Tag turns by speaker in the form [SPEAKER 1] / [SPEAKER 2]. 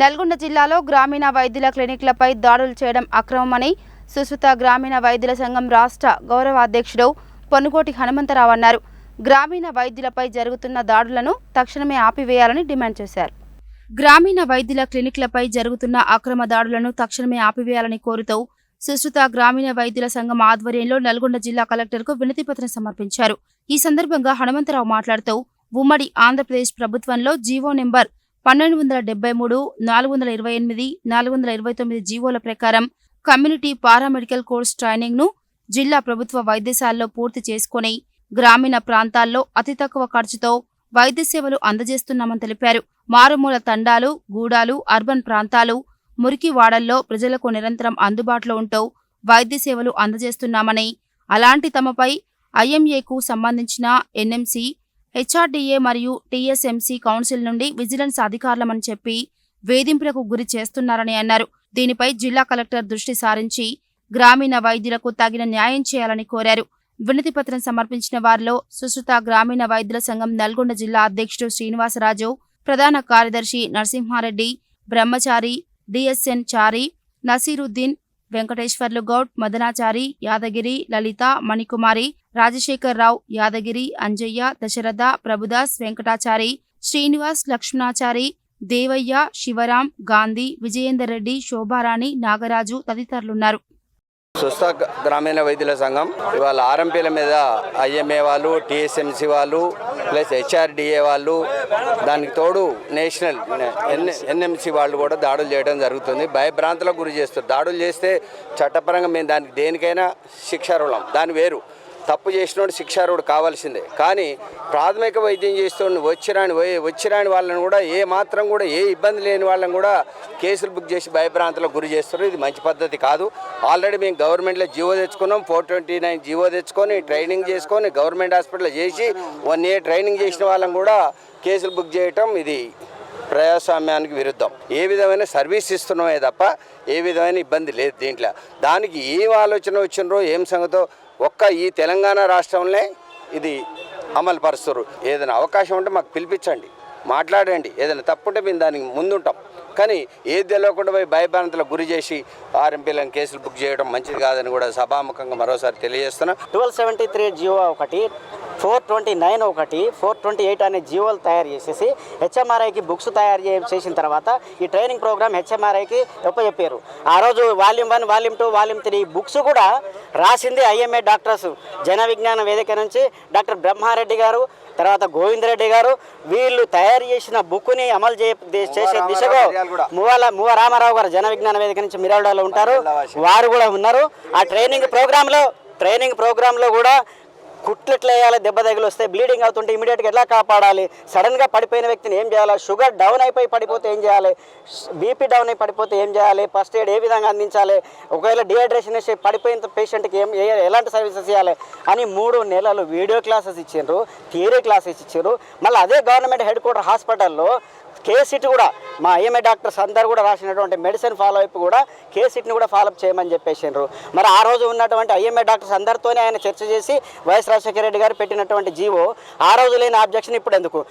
[SPEAKER 1] నల్గొండ జిల్లాలో గ్రామీణ వైద్యుల క్లినిక్లపై దాడులు చేయడం అక్రమమని సుశ్రుత గ్రామీణ వైద్యుల సంఘం రాష్ట్ర గౌరవ అధ్యక్షుడు పొనుగోటి హనుమంతరావు అన్నారు. గ్రామీణ వైద్యులపై జరుగుతున్న దాడులను తక్షణమే ఆపివేయాలని డిమాండ్ చేశారు. గ్రామీణ వైద్యుల క్లినిక్లపై జరుగుతున్న అక్రమ దాడులను తక్షణమే ఆపివేయాలని కోరుతూ సుశ్రుత గ్రామీణ వైద్యుల సంఘం ఆధ్వర్యంలో నల్గొండ జిల్లా కలెక్టర్కు వినతిపత్రం సమర్పించారు. ఈ సందర్భంగా హనుమంతరావు మాట్లాడుతూ ఉమ్మడి ఆంధ్రప్రదేశ్ ప్రభుత్వంలో జీవో నెంబర్ పన్నెండు వందల డెబ్బై మూడు నాలుగు వందల ఇరవై ఎనిమిది నాలుగు వందల ఇరవై తొమ్మిది జీవోల ప్రకారం కమ్యూనిటీ పారామెడికల్ కోర్స్ ట్రైనింగ్ను జిల్లా ప్రభుత్వ వైద్యశాలలో పూర్తి చేసుకుని గ్రామీణ ప్రాంతాల్లో అతి తక్కువ ఖర్చుతో వైద్య సేవలు అందజేస్తున్నామని తెలిపారు. మారుమూల తండాలు గూడాలు అర్బన్ ప్రాంతాలు మురికి వాడల్లో ప్రజలకు నిరంతరం అందుబాటులో ఉంటూ వైద్య సేవలు అందజేస్తున్నామని అలాంటి తమపై ఐఎంఏకు సంబంధించిన ఎన్ఎంసీ హెచ్ఆర్డీఏ మరియు టీఎస్ఎంసీ కౌన్సిల్ నుండి విజిలెన్స్ అధికారులమని చెప్పి వేధింపులకు గురి చేస్తున్నారని అన్నారు. దీనిపై జిల్లా కలెక్టర్ దృష్టి సారించి గ్రామీణ వైద్యులకు తగిన న్యాయం చేయాలని కోరారు. వినతిపత్రం సమర్పించిన వారిలో సుశ్రుత గ్రామీణ వైద్యుల సంఘం నల్గొండ జిల్లా అధ్యక్షుడు శ్రీనివాసరాజు ప్రధాన కార్యదర్శి నరసింహారెడ్డి బ్రహ్మచారి డిఎస్ఎన్ చారి నసీరుద్దీన్ వెంకటేశ్వర్లు గౌడ్ మదనాచారి యాదగిరి లలిత మణికుమారి రాజశేఖర్ రావు యాదగిరి అంజయ్య దశరథ ప్రభుదాస్ వెంకటాచారి శ్రీనివాస్ లక్ష్మణాచారి దేవయ్య శివరాం గాంధీ విజయేందర్ రెడ్డి శోభారాణి నాగరాజు తదితరులున్నారు.
[SPEAKER 2] స్వస్థ గ్రామీణ వైద్యుల సంఘం ఇవాళ ఆర్ఎంపీల మీద ఐఎంఏ వాళ్ళు టీఎస్ఎంసీ వాళ్ళు ప్లస్ హెచ్ఆర్డిఏ వాళ్ళు దానికి తోడు నేషనల్ ఎన్ఎంసీ వాళ్ళు కూడా దాడులు చేయడం జరుగుతుంది. భయభ్రాంతులకు గురి చేస్తారు దాడులు చేస్తే చట్టపరంగా మేము దానికి దేనికైనా శిక్షార్హులం. దాని వేరు. తప్పు చేసినోడు శిక్షారుడు కావాల్సిందే. కానీ ప్రాథమిక వైద్యం చేస్తున్న వచ్చిరాని వచ్చిరాని వాళ్ళని కూడా ఏ మాత్రం కూడా ఏ ఇబ్బంది లేని వాళ్ళని కూడా కేసులు బుక్ చేసి భయభ్రాంతులకు గురి చేస్తారు ఇది మంచి పద్ధతి కాదు. ఆల్రెడీ మేము గవర్నమెంట్లో జీవో తెచ్చుకున్నాం ఫోర్ ట్వంటీ నైన్ జీవో తెచ్చుకొని ట్రైనింగ్ చేసుకొని గవర్నమెంట్ హాస్పిటల్లో చేసి వన్ ఇయర్ ట్రైనింగ్ చేసిన వాళ్ళని కూడా కేసులు బుక్ చేయటం ఇది ప్రజాస్వామ్యానికి విరుద్ధం. ఏ విధమైన సర్వీస్ ఇస్తున్నామే తప్ప ఏ విధమైన ఇబ్బంది లేదు దీంట్లో. దానికి ఏం ఆలోచన వచ్చినరో ఏం సంగతో ఒక్క ఈ తెలంగాణ రాష్ట్రంలో ఇది అమలు పరుస్తారు ఏదైనా అవకాశం ఉంటే మాకు పిలిపించండి మాట్లాడండి. ఏదైనా తప్పుంటే మేము దానికి ముందుంటాం. కానీ ఏది తెలియకుండా పోయి భయభ్రాంతులకు గురి చేసి ఆర్ఎంపీలను కేసులు బుక్ చేయడం మంచిది కాదని కూడా సభాముఖంగా మరోసారి తెలియజేస్తున్నా.
[SPEAKER 3] ట్వెల్వ్ సెవెంటీ త్రీ జియో ఒకటి ఫోర్ ట్వంటీ నైన్ ఒకటి ఫోర్ ట్వంటీ ఎయిట్ అనే జియోలు తయారు చేసేసి హెచ్ఎంఆర్ఐకి బుక్స్ తయారు చే- చేసిన తర్వాత ఈ ట్రైనింగ్ ప్రోగ్రామ్ హెచ్ఎంఆర్ఐకి చెప్పారు ఆ రోజు volume one volume two volume three books కూడా రాసింది ఐఎంఏ డాక్టర్స్ జన విజ్ఞాన వేదిక నుంచి డాక్టర్ బ్రహ్మారెడ్డి గారు. తర్వాత గోవిందరెడ్డి గారు వీళ్ళు తయారు చేసిన బుక్ని అమలు చేసే దిశగా. మువ్వాల మువ్వ రామారావు గారు జన విజ్ఞాన వేదిక నుంచి మిరాడాలో ఉంటారు. వారు కూడా ఉన్నారు. ఆ ట్రైనింగ్ ప్రోగ్రాంలో ట్రైనింగ్ ప్రోగ్రాంలో కూడా కుట్లు ఎట్లా వేయాలి దెబ్బ తగిలి వస్తే బ్లీడింగ్ అవుతుంటే ఇమీడియట్గా ఎలా కాపాడాలి? సడన్గా పడిపోయిన వ్యక్తిని ఏం చేయాలి? షుగర్ డౌన్ అయిపోయి పడిపోతే ఏం చేయాలి? బీపీ డౌన్ అయి పడిపోతే ఏం చేయాలి? ఫస్ట్ ఎయిడ్ ఏ విధంగా అందించాలి? ఒకవేళ డిహైడ్రేషన్ వేసి పడిపోయిన పేషెంట్కి ఏం ఎలాంటి సర్వీసెస్ ఇవ్వాలి? అని మూడు నెలలు వీడియో క్లాసెస్ ఇచ్చిండ్రు థియరీ క్లాసెస్ ఇచ్చారు మళ్ళీ అదే గవర్నమెంట్ హెడ్ క్వార్టర్ హాస్పిటల్లో కేసీటీ కూడా మా ఐఎంఏ డాక్టర్స్ అందరు కూడా రాసినటువంటి మెడిసిన్ ఫాలో అప్ కూడా కేసీట్ని కూడా ఫాలోఅప్ చేయమని చెప్పేసిండ్రు. మరి ఆ రోజు ఉన్నటువంటి ఐఎంఏ డాక్టర్స్ అందరితోనే ఆయన చర్చ చేసి వైఎస్ రాజశేఖర రెడ్డి గారు పెట్టినటువంటి జీవో ఆ రోజు లేని ఆబ్జెక్షన్ ఇప్పుడు ఎందుకు?